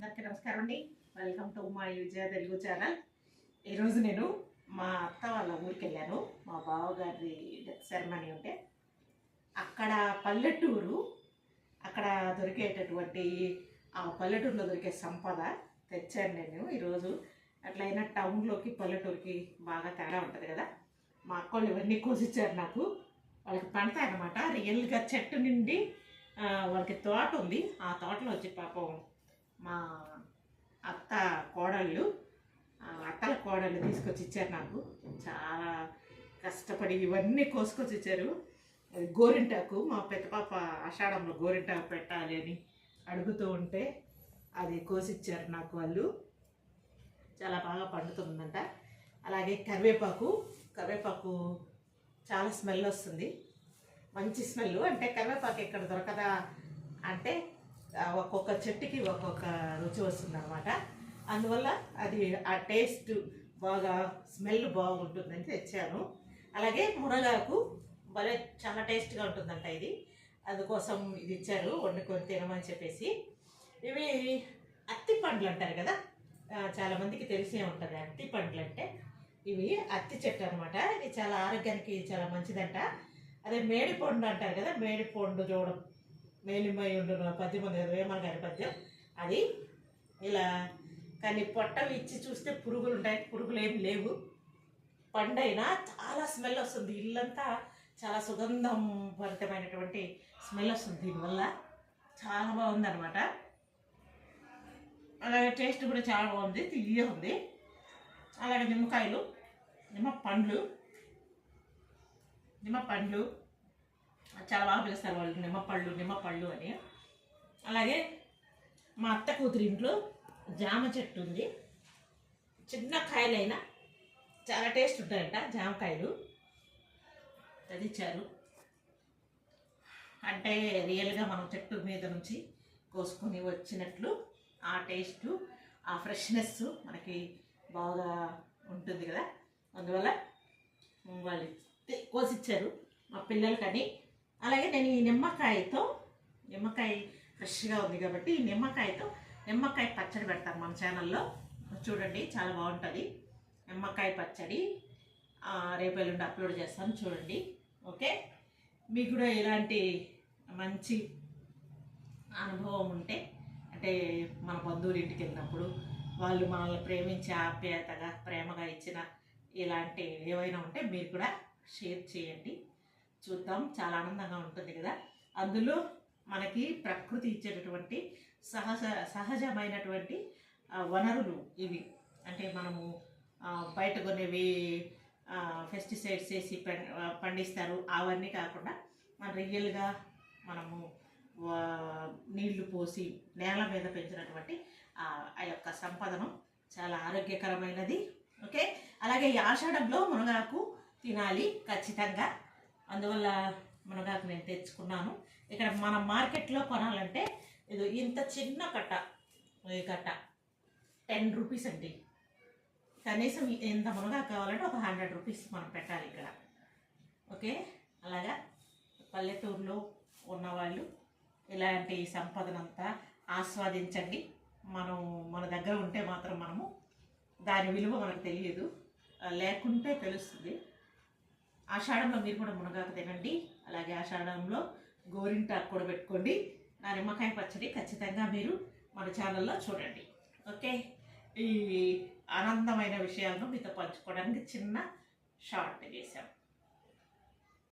అందరికీ నమస్కారం అండి. వెల్కమ్ టు మా విజయ తెలుగు ఛానల్ ఈరోజు నేను మా అత్త వాళ్ళ ఊరికి వెళ్ళాను. మా బావగారి డెత్ సెరమనీ ఉంటే అక్కడ పల్లెటూరు అక్కడ దొరికేటటువంటి ఆ పల్లెటూరులో దొరికే సంపద తెచ్చాను నేను ఈరోజు అట్లయినా టౌన్లోకి పల్లెటూరుకి బాగా తేడా ఉంటుంది కదా. మా అక్కళ్ళు ఇవన్నీ కోసిచ్చారు నాకు. వాళ్ళకి పండుతాయి అన్నమాట రియల్గా చెట్టు నుండి వాళ్ళకి తోట ఉంది. ఆ తోటలో వచ్చి పాపం మా అత్త కోడళ్ళు అత్తల కోడళ్ళు తీసుకొచ్చి ఇచ్చారు నాకు. చాలా కష్టపడి ఇవన్నీ కోసుకొచ్చి ఇచ్చారు. గోరింటాకు మా పెద్ద పాప ఆషాఢంలో గోరింటాకు పెట్టాలి అని అడుగుతూ ఉంటే అది కోసిచ్చారు నాకు వాళ్ళు. చాలా బాగా పండుతుందంట. అలాగే కరివేపాకు కరివేపాకు చాలా స్మెల్ వస్తుంది. మంచి స్మెల్. అంటే కరివేపాకు ఇక్కడ దొరకదా అంటే ఒక్కొక్క చెట్టుకి ఒక్కొక్క రుచి వస్తుంది అనమాట అందువల్ల అది ఆ టేస్ట్ బాగా స్మెల్ బాగుంటుందని తెచ్చాను. అలాగే మునగాకు భలే చాలా టేస్ట్గా ఉంటుందంట ఇది. అందుకోసం ఇది ఇచ్చారు వండుకొని తినమని చెప్పేసి. ఇవి అత్తి పండ్లు అంటారు కదా? చాలామందికి తెలిసే ఉంటుంది. అత్తి పండ్లు అంటే ఇవి అత్తి చెట్టు అనమాట ఇది చాలా ఆరోగ్యానికి చాలా మంచిదంట. అదే మేడి పండు అంటారు కదా? మేడి పండు చూడడం మేలిమై ఉంటున్న పద్యం ఉంది కదా గారి పద్యం అది ఇలా కానీ పొట్ట ఇచ్చి చూస్తే పురుగులు ఉంటాయి పురుగులు ఏమి లేవు. పండైనా చాలా స్మెల్ వస్తుంది. ఇల్లంతా చాలా సుగంధం భరితమైనటువంటి స్మెల్ వస్తుంది దీనివల్ల. చాలా బాగుందనమాట అలాగే టేస్ట్ కూడా చాలా బాగుంది తీయ ఉంది. అలాగే నిమ్మకాయలు నిమ్మ పండ్లు నిమ్మ పండ్లు చాలా బాగా పిలుస్తారు వాళ్ళు నిమ్మపళ్ళు నిమ్మపళ్ళు అని. అలాగే మా అత్త కూతురి ఇంట్లో జామ చెట్టు ఉంది. చిన్న కాయలైనా చాలా టేస్ట్ ఉంటాయంట జామకాయలు. చదిచ్చారు అంటే రియల్గా మనం చెట్టు మీద నుంచి కోసుకొని వచ్చినట్లు ఆ టేస్ట్ ఆ ఫ్రెష్నెస్ మనకి బాగా ఉంటుంది కదా. అందువల్ల వాళ్ళు కోసిచ్చారు. మా పిల్లలకని అలాగే నేను ఈ నిమ్మకాయతో నిమ్మకాయ ఫ్రెష్గా ఉంది కాబట్టి ఈ నిమ్మకాయతో నిమ్మకాయ పచ్చడి పెడతాను మన ఛానల్లో. చూడండి చాలా బాగుంటుంది. నిమ్మకాయ పచ్చడి. రేపు ఎల్లుండి అప్లోడ్ చేస్తాను చూడండి. ఓకే? మీకు కూడా ఇలాంటి మంచి అనుభవం ఉంటే అంటే మన బంధువుల ఇంటికి వెళ్ళినప్పుడు వాళ్ళు మనల్ని ప్రేమించి ఆప్యాయతగా ప్రేమగా ఇచ్చిన ఇలాంటి ఏవైనా ఉంటే మీరు కూడా షేర్ చేయండి. చూద్దాం. చాలా ఆనందంగా ఉంటుంది కదా. అందులో మనకి ప్రకృతి ఇచ్చేటటువంటి సహజ సహజమైనటువంటి వనరులు ఇవి. అంటే మనము బయట కొనేవి పెస్టిసైడ్స్ వేసి పండిస్తారు. అవన్నీ కాకుండా మన రియల్గా మనము నీళ్ళు పోసి నేల మీద పెంచినటువంటి ఆ ఆ యొక్క సంపదను చాలా ఆరోగ్యకరమైనది. ఓకే? అలాగే ఈ ఆషాఢంలో మునగాకు తినాలి ఖచ్చితంగా. అందువల్ల మునగాకు నేను తెచ్చుకున్నాను. ఇక్కడ మన మార్కెట్లో కొనాలంటే ఇది ఇంత చిన్న కట్ట ఈ కట్ట టెన్ రూపీస్ అండి. కనీసం ఎంత మునగాకు కావాలంటే ఒక హండ్రెడ్ రూపీస్ మనం పెట్టాలి ఇక్కడ. ఓకే? అలాగా? పల్లెటూరులో ఉన్నవాళ్ళు ఇలాంటి సంపదనంతా ఆస్వాదించండి. మనం మన దగ్గర ఉంటే మాత్రం మనము దాని విలువ మనకు తెలియదు. లేకుంటే తెలుస్తుంది. ఆషాఢంలో మీరు కూడా మునగాకు తినండి. అలాగే ఆషాఢంలో గోరింటాకు కూడా పెట్టుకోండి నా నిమ్మకాయ పచ్చడి ఖచ్చితంగా మీరు మన ఛానల్లో చూడండి. ఓకే? ఈ ఆనందమైన విషయాలను మీతో పంచుకోవడానికి చిన్న షార్ట్ చేశాం.